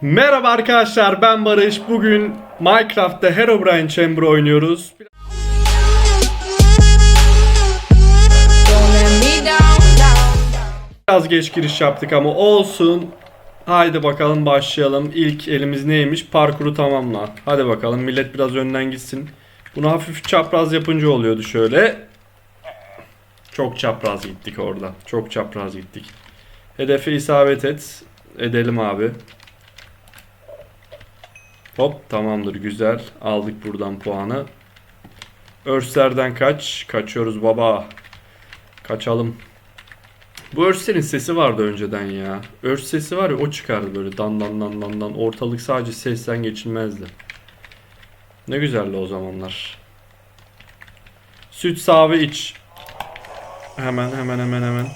Merhaba arkadaşlar ben Barış. Bugün Minecraft'ta Herobrine Chamber oynuyoruz. Biraz geç giriş yaptık ama olsun. Haydi bakalım başlayalım. İlk elimiz neymiş? Parkuru tamamla. Hadi bakalım millet biraz önden gitsin. Bunu hafif çapraz yapınca oluyordu şöyle. Çok çapraz gittik orada. Çok çapraz gittik. Hedefe isabet et. Edelim abi. Hop tamamdır güzel. Aldık buradan puanı. Örslerden kaç. Kaçıyoruz baba. Kaçalım. Bu Örsler'in sesi vardı önceden ya. Örs sesi var ya o çıkardı böyle dan dan dan dan dan. Ortalık sadece sesten geçilmezdi. Ne güzeldi o zamanlar. Süt ve iç. Hemen hemen hemen hemen.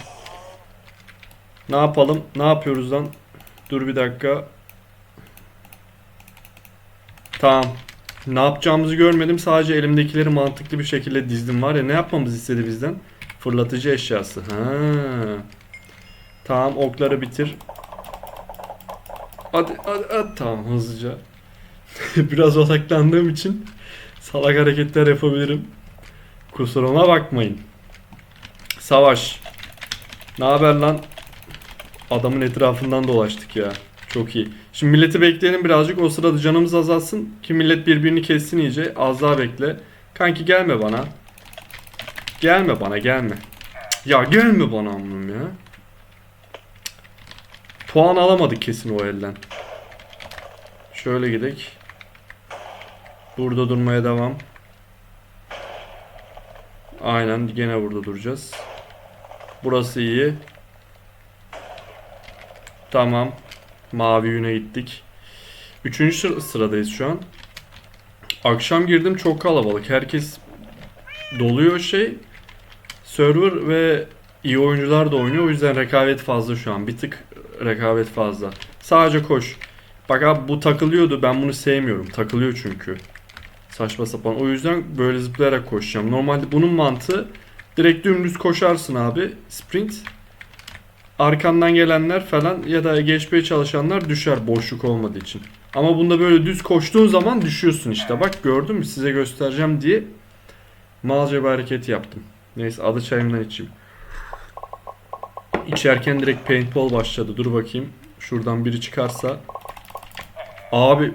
Ne yapalım? Ne yapıyoruz lan? Dur bir dakika. Tamam. Ne yapacağımızı görmedim. Sadece elimdekileri mantıklı bir şekilde dizdim var ya. Ne yapmamızı istedi bizden? Fırlatıcı eşyası. Ha. Tamam okları bitir. Hadi hadi, hadi. tamam hızlıca. Biraz odaklandığım için salak hareketler yapabilirim. Kusuruma bakmayın. Savaş. Ne haber lan? Adamın etrafından dolaştık ya. Çok iyi. Şimdi milleti bekleyelim birazcık. O sırada canımız azalsın. Ki millet birbirini kessin iyice. Az daha bekle. Kanki gelme bana. Gelme bana gelme. Ya gelme bana amınım ya. Puan alamadık kesin o elden. Şöyle gidek. Burada durmaya devam. Aynen gene burada duracağız. Burası iyi. Tamam. Mavi yüne gittik. Üçüncü sıra- sıradayız şu an. Akşam girdim çok kalabalık. Herkes doluyor şey. Server ve iyi oyuncular da oynuyor. O yüzden rekabet fazla şu an. Bir tık rekabet fazla. Sadece koş. Bak abi bu takılıyordu. Ben bunu sevmiyorum. Takılıyor çünkü. Saçma sapan. O yüzden böyle zıplayarak koşacağım. Normalde bunun mantığı direkt dümdüz koşarsın abi. Sprint. Arkandan gelenler falan ya da geçmeye çalışanlar düşer boşluk olmadığı için. Ama bunda böyle düz koştuğun zaman düşüyorsun işte. Bak gördün mü size göstereceğim diye malca bir hareket yaptım. Neyse adı çayımdan içeyim. İçerken direkt paintball başladı. Dur bakayım. Şuradan biri çıkarsa. Abi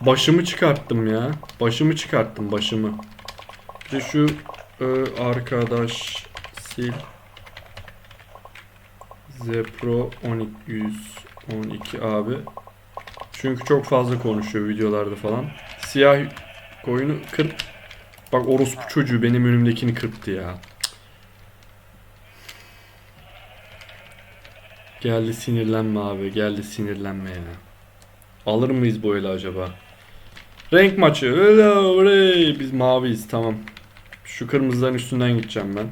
başımı çıkarttım ya. Başımı çıkarttım başımı. Bir şu e, arkadaş sil. Zepro 112 abi. Çünkü çok fazla konuşuyor videolarda falan. Siyah koyunu kırp. Bak orospu çocuğu benim önümdekini kırptı ya. Geldi sinirlenme abi. Geldi sinirlenme ya. Alır mıyız bu ele acaba? Renk maçı. Biz maviyiz tamam. Şu kırmızıların üstünden gideceğim ben.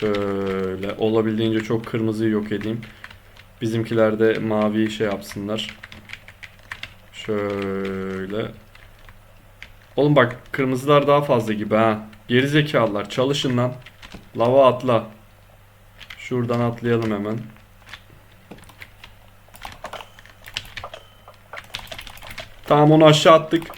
Şöyle olabildiğince çok kırmızıyı yok edeyim. Bizimkiler de maviyi şey yapsınlar. Şöyle. Oğlum bak kırmızılar daha fazla gibi ha. Geri zekalılar çalışın lan. Lava atla. Şuradan atlayalım hemen. Tamam onu aşağı attık.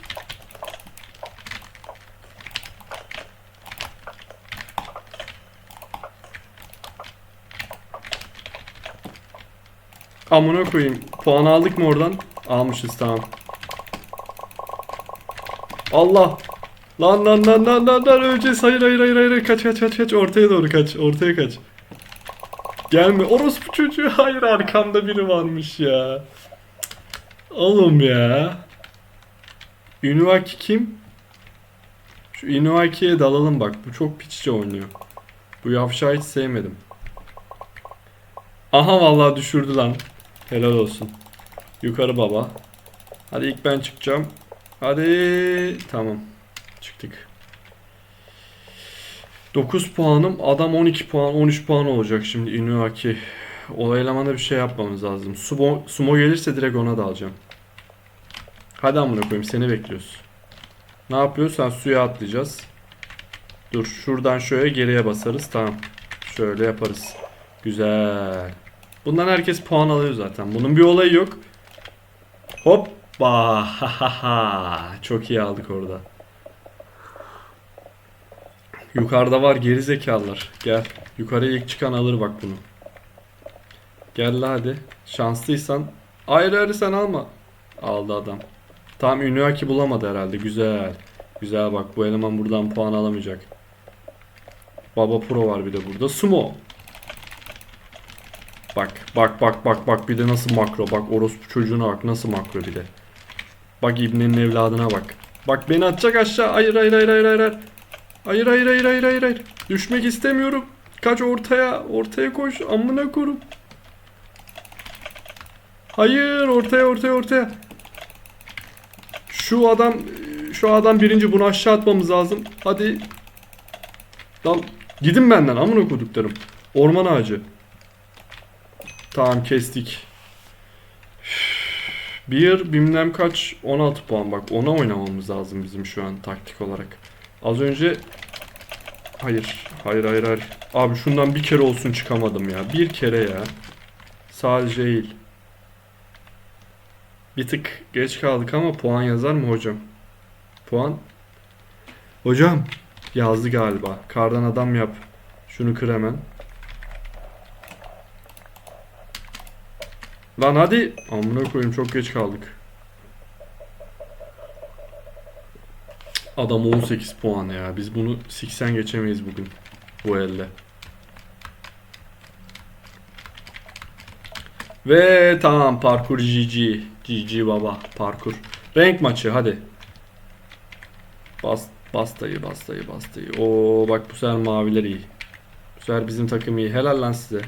Amına koyayım. Puan aldık mı oradan? Almışız tamam. Allah. Lan lan lan lan lan lan öleceğiz. Hayır hayır hayır hayır. Kaç kaç kaç kaç. Ortaya doğru kaç. Ortaya kaç. Gelme. Orospu çocuğu. Hayır arkamda biri varmış ya. Oğlum ya. Inuaki kim? Şu Inuaki'ye dalalım bak. Bu çok piççe oynuyor. Bu yavşağı hiç sevmedim. Aha vallahi düşürdü lan. Helal olsun. Yukarı baba. Hadi ilk ben çıkacağım. Hadi. Tamam. Çıktık. 9 puanım. Adam 12 puan, 13 puan olacak şimdi Inuaki. O elemana bir şey yapmamız lazım. Sumo, sumo gelirse direkt ona da alacağım. Hadi amına koyayım seni bekliyoruz. Ne yapıyoruz? Sen suya atlayacağız. Dur şuradan şöyle geriye basarız. Tamam. Şöyle yaparız. Güzel. Bundan herkes puan alıyor zaten. Bunun bir olayı yok. Hoppa. Çok iyi aldık orada. Yukarıda var geri zekalılar. Gel. Yukarıya ilk çıkan alır bak bunu. Gel hadi. Şanslıysan. Ayrı ayrı sen alma. Aldı adam. Tam Ünlüaki bulamadı herhalde. Güzel. Güzel bak bu eleman buradan puan alamayacak. Baba Pro var bir de burada. Sumo. Bak bak bak bak bak bir de nasıl makro. Bak orospu çocuğuna bak nasıl makro bir de. Bak İbne'nin evladına bak. Bak beni atacak aşağı. Hayır hayır hayır hayır hayır. Hayır hayır hayır hayır hayır hayır. Düşmek istemiyorum. Kaç ortaya. Ortaya koş. Amına korum. Hayır ortaya ortaya ortaya. Şu adam şu adam birinci bunu aşağı atmamız lazım. Hadi. Lan gidin benden amına koduklarım. Orman ağacı. Tamam kestik. Bir bilmem kaç 16 puan bak ona oynamamız lazım bizim şu an taktik olarak. Az önce hayır hayır hayır hayır. Abi şundan bir kere olsun çıkamadım ya. Bir kere ya. Sadece değil. Bir tık geç kaldık ama puan yazar mı hocam? Puan. Hocam yazdı galiba. Kardan adam yap. Şunu kır hemen. Lan hadi. Amına koyayım çok geç kaldık. Adam 18 puan ya. Biz bunu 80 geçemeyiz bugün. Bu elde. Ve tamam parkur GG. GG baba parkur. Renk maçı hadi. Bas, bas dayı bas dayı bas dayı. Oo bak bu sefer maviler iyi. Bu sefer bizim takım iyi. Helal lan size.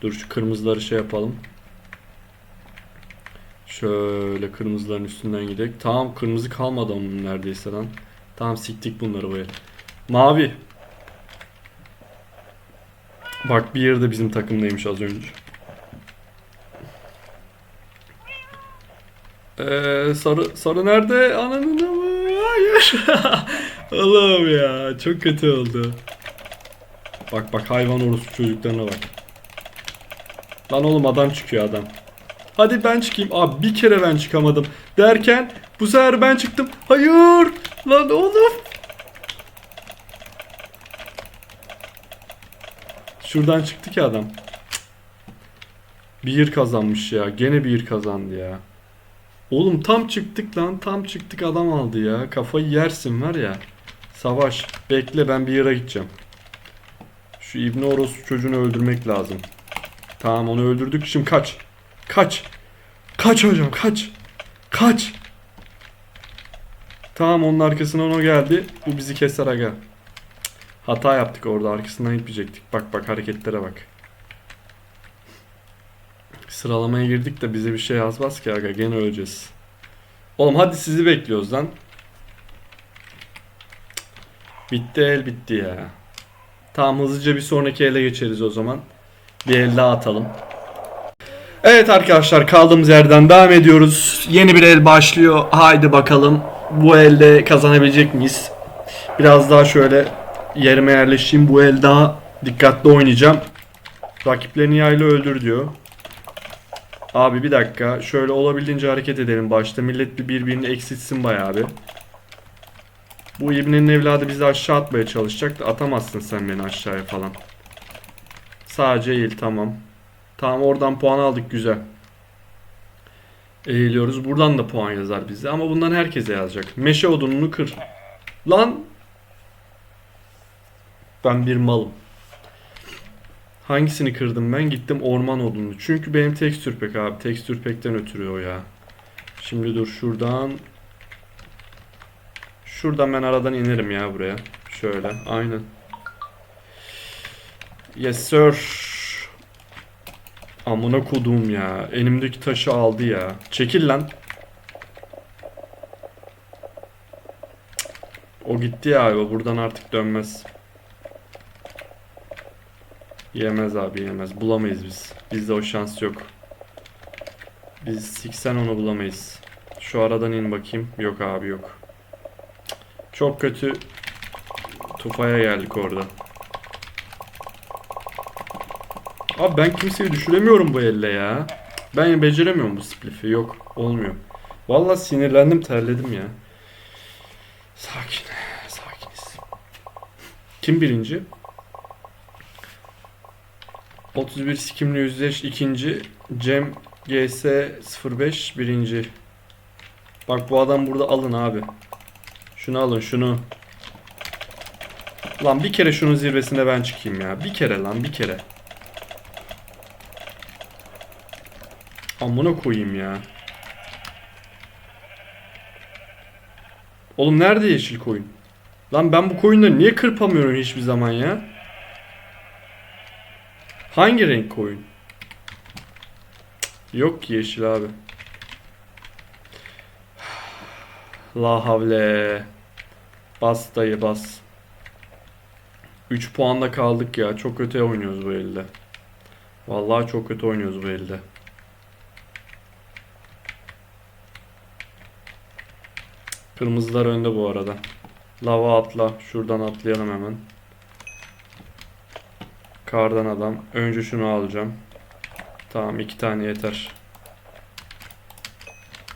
Dur şu kırmızıları şey yapalım. Şöyle kırmızıların üstünden gidelim. Tamam kırmızı kalmadı onun neredeyse lan. Tamam siktik bunları böyle. Mavi. Bak bir yerde bizim takımdaymış az önce. Ee, sarı sarı nerede? Ananın ama hayır. Allah'ım ya çok kötü oldu. Bak bak hayvan orospu çocuklarına bak. Lan oğlum adam çıkıyor adam. Hadi ben çıkayım. Abi bir kere ben çıkamadım. Derken bu sefer ben çıktım. Hayır. Lan oğlum. Şuradan çıktı ki adam. Bir kazanmış ya. Gene bir kazandı ya. Oğlum tam çıktık lan. Tam çıktık adam aldı ya. Kafayı yersin var ya. Savaş. Bekle ben bir yere gideceğim. Şu İbni Orospu çocuğunu öldürmek lazım. Tamam onu öldürdük. Şimdi kaç. Kaç. Kaç hocam kaç. Kaç. Tamam onun arkasından o geldi. Bu bizi keser aga. Hata yaptık orada arkasından gitmeyecektik. Bak bak hareketlere bak. Sıralamaya girdik de bize bir şey yazmaz ki aga gene öleceğiz. Oğlum hadi sizi bekliyoruz lan. Bitti el bitti ya. Tamam hızlıca bir sonraki ele geçeriz o zaman. Bir el daha atalım. Evet arkadaşlar kaldığımız yerden devam ediyoruz. Yeni bir el başlıyor. Haydi bakalım bu elde kazanabilecek miyiz? Biraz daha şöyle yerime yerleşeyim. Bu el daha dikkatli oynayacağım. Rakiplerini yayla öldür diyor. Abi bir dakika. Şöyle olabildiğince hareket edelim başta. Millet bir birbirini eksiltsin bayağı bir. Bu İbni'nin evladı bizi aşağı atmaya çalışacak da atamazsın sen beni aşağıya falan. Sadece eğil tamam. Tamam oradan puan aldık güzel. Eğiliyoruz. Buradan da puan yazar bize ama bundan herkese yazacak. Meşe odununu kır. Lan. Ben bir malım. Hangisini kırdım ben? Gittim orman odununu. Çünkü benim tekstür pek abi. Tekstür pekten ötürü o ya. Şimdi dur şuradan. Şuradan ben aradan inerim ya buraya. Şöyle. Aynen. Yes sir. Amına kodum ya. Elimdeki taşı aldı ya. Çekil lan. O gitti ya abi. Buradan artık dönmez. Yemez abi yemez. Bulamayız biz. Bizde o şans yok. Biz 80 onu bulamayız. Şu aradan in bakayım. Yok abi yok. Çok kötü tufaya geldik orada. Abi ben kimseyi düşüremiyorum bu elle ya. Ben beceremiyorum bu splifi. Yok olmuyor. Vallahi sinirlendim terledim ya. Sakin. Sakiniz. Kim birinci? 31 sikimli yüzleş ikinci. Cem GS 05 birinci. Bak bu adam burada alın abi. Şunu alın şunu. Lan bir kere şunun zirvesine ben çıkayım ya. Bir kere lan bir kere. Amına koyayım ya. Oğlum nerede yeşil koyun? Lan ben bu koyunları niye kırpamıyorum hiçbir zaman ya? Hangi renk koyun? Yok ki yeşil abi. La havle. Bas dayı bas. 3 puanda kaldık ya. Çok kötü oynuyoruz bu elde. Vallahi çok kötü oynuyoruz bu elde. Kırmızılar önde bu arada. Lava atla. Şuradan atlayalım hemen. Kardan adam. Önce şunu alacağım. Tamam iki tane yeter.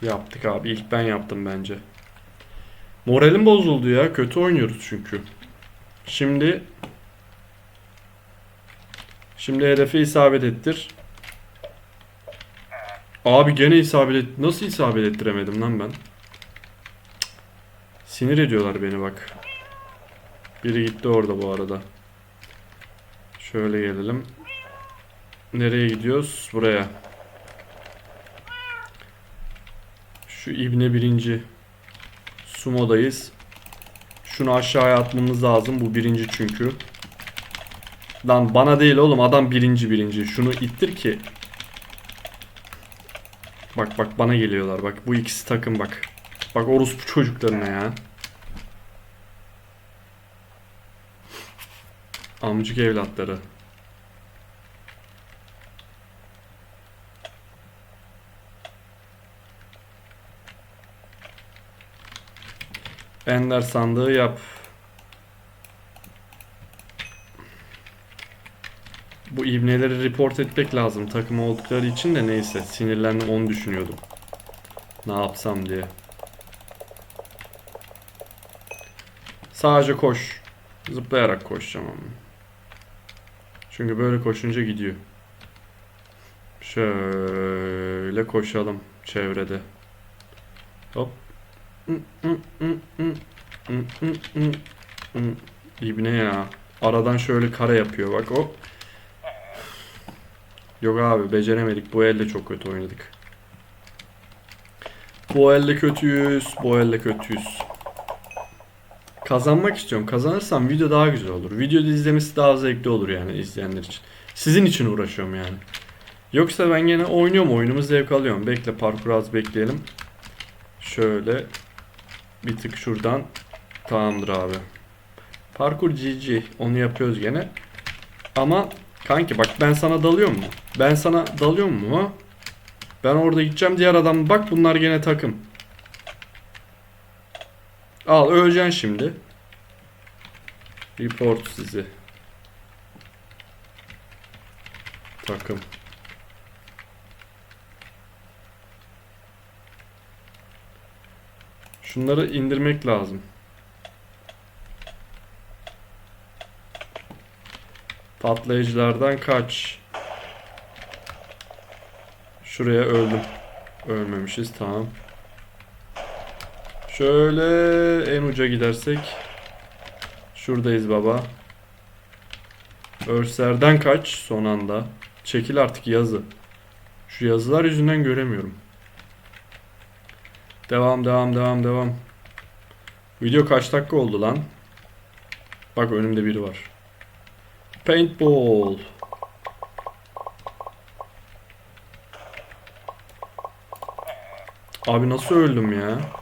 Yaptık abi. İlk ben yaptım bence. Moralim bozuldu ya. Kötü oynuyoruz çünkü. Şimdi Şimdi hedefe isabet ettir. Abi gene isabet et. Nasıl isabet ettiremedim lan ben? Sinir ediyorlar beni bak. Biri gitti orada bu arada. Şöyle gelelim. Nereye gidiyoruz? Buraya. Şu ibne birinci. Sumo'dayız. Şunu aşağıya atmamız lazım. Bu birinci çünkü. Lan bana değil oğlum adam birinci birinci. Şunu ittir ki. Bak bak bana geliyorlar. Bak bu ikisi takım bak. Bak orospu çocuklarına ya. Amcık evlatları. Ender sandığı yap. Bu ibneleri report etmek lazım takım oldukları için de neyse sinirlendim onu düşünüyordum. Ne yapsam diye. Sadece koş. Zıplayarak koşacağım ama. Çünkü böyle koşunca gidiyor. Şöyle koşalım çevrede. Hop. İbne ya. Aradan şöyle kare yapıyor bak o. Yok abi beceremedik. Bu elde çok kötü oynadık. Bu elde kötüyüz. Bu elde kötüyüz. Kazanmak istiyorum. Kazanırsam video daha güzel olur. Videoda izlemesi daha zevkli olur yani izleyenler için. Sizin için uğraşıyorum yani. Yoksa ben gene oynuyorum oyunumu zevk alıyorum. Bekle parkur az bekleyelim. Şöyle bir tık şuradan. Tamamdır abi. Parkur GG. Onu yapıyoruz gene. Ama kanki bak ben sana dalıyor mu? Ben sana dalıyor mu? Ben orada gideceğim diğer adam bak bunlar gene takım. Al öleceksin şimdi. Report sizi. Takım. Şunları indirmek lazım. Patlayıcılardan kaç. Şuraya öldüm. Ölmemişiz tamam. Şöyle en uca gidersek. Şuradayız baba. Örserden kaç son anda. Çekil artık yazı. Şu yazılar yüzünden göremiyorum. Devam devam devam devam. Video kaç dakika oldu lan? Bak önümde biri var. Paintball. Abi nasıl öldüm ya?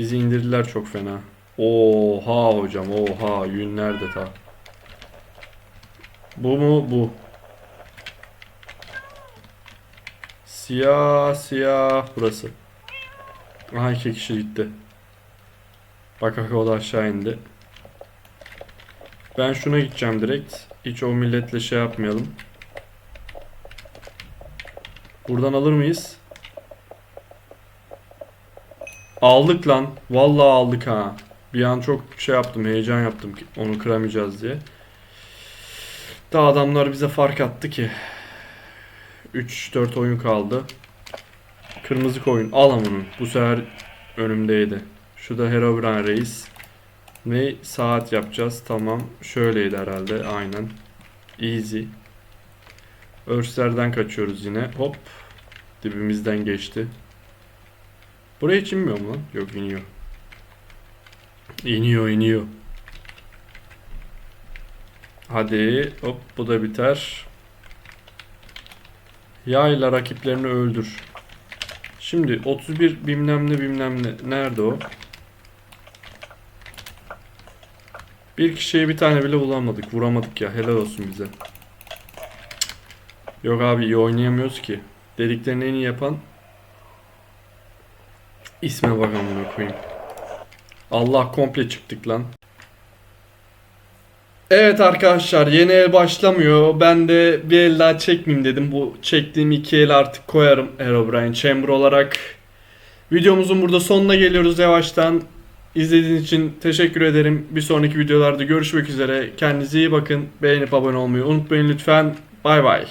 Bizi indirdiler çok fena. Oha hocam oha yün nerede ta? Bu mu bu? Siyah siyah burası. Aha iki kişi gitti. Bak bak o da aşağı indi. Ben şuna gideceğim direkt. Hiç o milletle şey yapmayalım. Buradan alır mıyız? Aldık lan. Vallahi aldık ha. Bir an çok şey yaptım, heyecan yaptım ki onu kıramayacağız diye. Daha adamlar bize fark attı ki. 3-4 oyun kaldı. Kırmızı koyun. Al amının. Bu sefer önümdeydi. Şu da Herobrine Reis. Ne saat yapacağız? Tamam. Şöyleydi herhalde. Aynen. Easy. Örslerden kaçıyoruz yine. Hop. Dibimizden geçti. Buraya hiç inmiyor mu lan? Yok iniyor. İniyor iniyor. Hadi hop bu da biter. Yayla rakiplerini öldür. Şimdi 31 bilmem ne bilmem ne. Nerede o? Bir kişiye bir tane bile bulamadık. Vuramadık ya. Helal olsun bize. Yok abi iyi oynayamıyoruz ki. Dediklerini en iyi yapan isme bak amına koyayım. Allah komple çıktık lan. Evet arkadaşlar yeni el başlamıyor. Ben de bir el daha çekmeyeyim dedim. Bu çektiğim iki el artık koyarım Herobrine Chamber olarak. Videomuzun burada sonuna geliyoruz yavaştan. İzlediğiniz için teşekkür ederim. Bir sonraki videolarda görüşmek üzere. Kendinize iyi bakın. Beğenip abone olmayı unutmayın lütfen. Bay bay.